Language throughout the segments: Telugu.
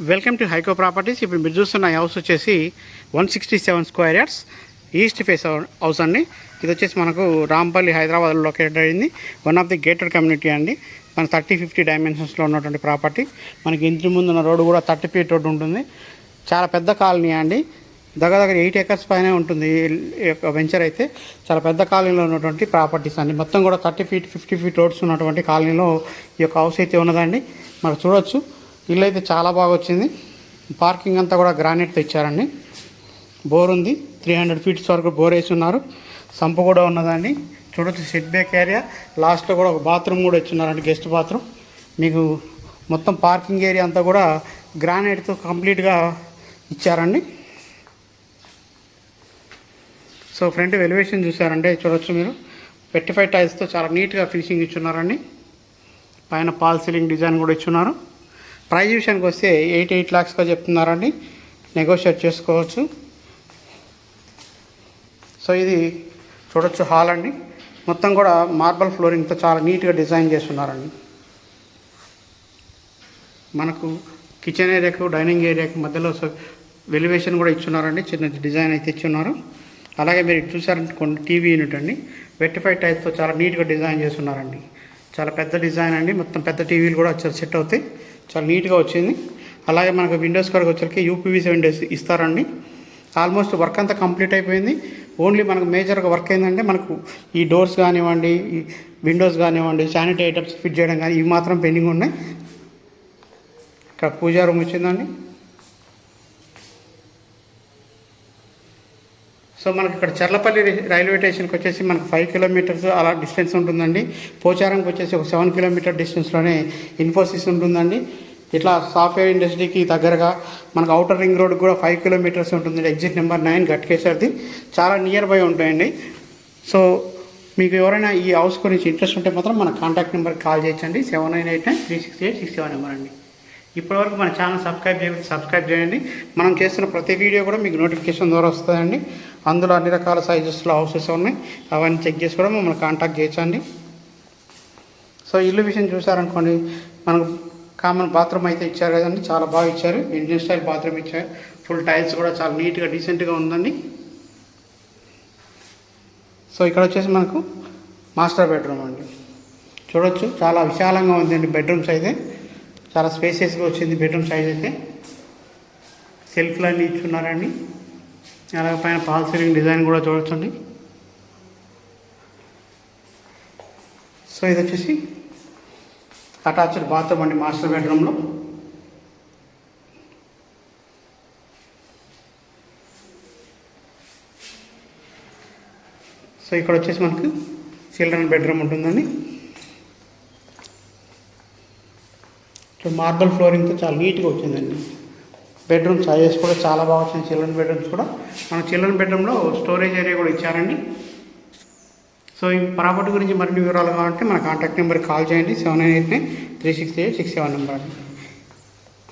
Welcome to హైకో properties. ఇప్పుడు మీరు చూస్తున్న హౌస్ వచ్చేసి one sixty seven square yards east face house అండి. ఇది వచ్చేసి మనకు రాంపల్లి హైదరాబాద్లో లొకేట్ అయింది. One of the gated community అండి. మన థర్టీ ఫిఫ్టీ డైమెన్షన్స్లో ఉన్నటువంటి ప్రాపర్టీ. మనకి ఇంటి ముందు ఉన్న రోడ్డు కూడా థర్టీ ఫీట్ రోడ్డు ఉంటుంది. చాలా పెద్ద కాలనీ అండి. దగ్గర దగ్గర ఎయిట్ ఎకర్స్ పైనే ఉంటుంది యొక్క వెంచర్ అయితే. చాలా పెద్ద కాలనీలో ఉన్నటువంటి ప్రాపర్టీస్ అండి. మొత్తం కూడా thirty feet fifty feet roads ఉన్నటువంటి కాలనీలో ఈ యొక్క హౌస్ అయితే ఉన్నదండి. మనం చూడొచ్చు. ఇల్లు అయితే చాలా బాగా వచ్చింది పార్కింగ్ అంతా కూడా గ్రానైట్తో ఇచ్చారండి బోర్ ఉంది. త్రీ హండ్రెడ్ ఫీట్స్ వరకు బోర్ వేసి ఉన్నారు. సంపు కూడా ఉన్నదండి. చూడొచ్చు సెట్ బ్యాక్ ఏరియా. లాస్ట్లో కూడా ఒక బాత్రూమ్ కూడా ఇచ్చున్నారండి గెస్ట్ బాత్రూమ్. మీకు మొత్తం పార్కింగ్ ఏరియా అంతా కూడా గ్రానైట్తో కంప్లీట్గా ఇచ్చారండి. సో ఫ్రంట్ ఎలివేషన్ చూసారండి చూడొచ్చు మీరు. పెట్టిఫై టైల్స్తో చాలా నీట్గా ఫినిషింగ్ ఇచ్చున్నారండి. పైన పాల్ సీలింగ్ డిజైన్ కూడా ఇచ్చున్నారు. ప్రైజ్ విషయానికి వస్తే ఎయిట్ ఎయిట్ ల్యాక్స్గా చెప్తున్నారండి. నెగోషియేట్ చేసుకోవచ్చు. సో ఇది చూడొచ్చు హాల్ అండి. మొత్తం కూడా మార్బల్ ఫ్లోరింగ్తో చాలా నీట్గా డిజైన్ చేస్తున్నారండి. మనకు కిచెన్ ఏరియాకు డైనింగ్ ఏరియాకు మధ్యలో వెలివేషన్ కూడా ఇచ్చున్నారండి. చిన్న డిజైన్ అయితే ఇచ్చున్నారు. అలాగే మీరు చూసారంటే కొన్ని టీవీ యూనిట్ అండి. వెట్టిఫై టైప్తో చాలా నీట్గా డిజైన్ చేస్తున్నారండి. చాలా పెద్ద డిజైన్ అండి. మొత్తం పెద్ద టీవీలు కూడా వచ్చారు సెట్ అవుతాయి. చాలా నీట్గా వచ్చింది. అలాగే మనకు విండోస్ కాడికి వచ్చరికి యూపీవీసీ విండోస్ ఇస్తారండి. ఆల్మోస్ట్ వర్క్ అంతా కంప్లీట్ అయిపోయింది. ఓన్లీ మనకు మేజర్గా వర్క్ ఏంటంటే మనకు ఈ డోర్స్ కానివ్వండి ఈ విండోస్ కానివ్వండి శానిటరీ ఐటమ్స్ ఫిట్ చేయడం కానీ ఇవి మాత్రం పెండింగ్ ఉన్నాయి. ఇక్కడ పూజా రూమ్ వచ్చిందండి సో మనకి ఇక్కడ చర్లపల్లి రైల్వే స్టేషన్కి వచ్చేసి మనకు ఫైవ్ కిలోమీటర్స్ అలా డిస్టెన్స్ ఉంటుందండి. పోచారంకి వచ్చేసి ఒక సెవెన్ కిలోమీటర్ డిస్టెన్స్లోనే ఇన్ఫోసిస్ ఉంటుందండి. ఇట్లా సాఫ్ట్వేర్ ఇండస్ట్రీకి దగ్గరగా మనకు అవుటర్ రింగ్ రోడ్ కూడా ఫైవ్ కిలోమీటర్స్ ఉంటుంది ఎగ్జిట్ నెంబర్ నైన్ గట్కేసర్ది. చాలా నియర్ బై ఉంటాయండి. సో మీకు ఎవరైనా ఈ హౌస్ గురించి ఇంట్రెస్ట్ ఉంటే మాత్రం మన కాంటాక్ట్ నెంబర్కి కాల్ చేయొచ్చండి. Seven nine eight nine three six eight six seven number అండి. ఇప్పటివరకు మన ఛానల్ సబ్స్క్రైబ్ చేయండి సబ్స్క్రైబ్ చేయండి. మనం చేస్తున్న ప్రతి వీడియో కూడా మీకు నోటిఫికేషన్ ద్వారా వస్తుందండి. అందులో అన్ని రకాల సైజెస్లో హౌసెస్ ఉన్నాయి. అవన్నీ చెక్ చేసి కూడా మమ్మల్ని కాంటాక్ట్ చేయించండి సో ఇల్లు విషయం చూసారనుకోండి మనకు కామన్ బాత్రూమ్ అయితే ఇచ్చారు కదండి చాలా బాగా ఇచ్చారు. ఇండియన్ స్టైల్ బాత్రూమ్ ఇచ్చారు. ఫుల్ టైల్స్ కూడా చాలా నీట్గా డీసెంట్గా ఉందండి. సో ఇక్కడ వచ్చేసి మనకు మాస్టర్ బెడ్రూమ్ అండి. చూడొచ్చు చాలా విశాలంగా ఉందండి బెడ్రూమ్స్ అయితే. చాలా స్పేసియస్గా వచ్చింది బెడ్రూమ్ సైజ్ అయితే. సెల్ఫ్లు అన్నీ ఇచ్చున్నారండి. అలాగే పైన పాల్ సీలింగ్ డిజైన్ కూడా చూడొచ్చండి. సో ఇది వచ్చేసి అటాచ్డ్ బాత్రూమ్ అండి మాస్టర్ బెడ్రూమ్లో. సో ఇక్కడ వచ్చేసి మనకు చిల్డ్రన్ బెడ్రూమ్ ఉంటుందండి. సో మార్బల్ ఫ్లోరింగ్తో చాలా నీట్గా వచ్చిందండి. బెడ్రూమ్ సైజెస్ కూడా చాలా బాగా వచ్చింది చిల్డ్రన్ బెడ్రూమ్స్ కూడా. మన చిల్డ్రన్ బెడ్రూమ్లో స్టోరేజ్ ఏరియా కూడా ఇచ్చారండి. సో ఈ ప్రాపర్టీ గురించి మరిన్ని వివరాలు కావాలంటే మన కాంటాక్ట్ నెంబర్కి కాల్ చేయండి. Seven nine eight nine three six eight six seven number అండి.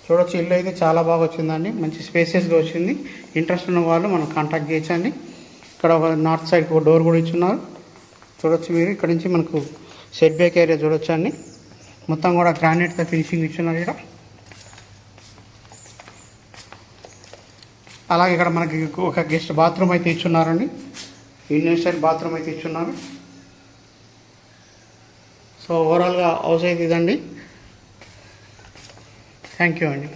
చూడొచ్చు ఇల్లు అయితే చాలా బాగా వచ్చిందండి. మంచి స్పేసెస్గా వచ్చింది. ఇంట్రెస్ట్ ఉన్న వాళ్ళు మనం కాంటాక్ట్ చేయొచ్చండి ఇక్కడ ఒక నార్త్ సైడ్ ఒక డోర్ కూడా ఇచ్చున్నారు. చూడొచ్చు మీరు. ఇక్కడ నుంచి మనకు సెట్ బ్యాక్ ఏరియా చూడొచ్చండి. మొత్తం కూడా గ్రానైట్తో ఫినిషింగ్ ఇచ్చున్నారు ఇక్కడ. అలాగే ఇక్కడ మనకి ఒక గెస్ట్ బాత్రూమ్ అయితే ఇచ్చున్నారండి. ఇండియన్ స్టైల్ బాత్రూమ్ అయితే ఇచ్చున్నారు. సో ఓవరాల్గా హౌస్ అయితే ఇదండి. థ్యాంక్ యూ అండి.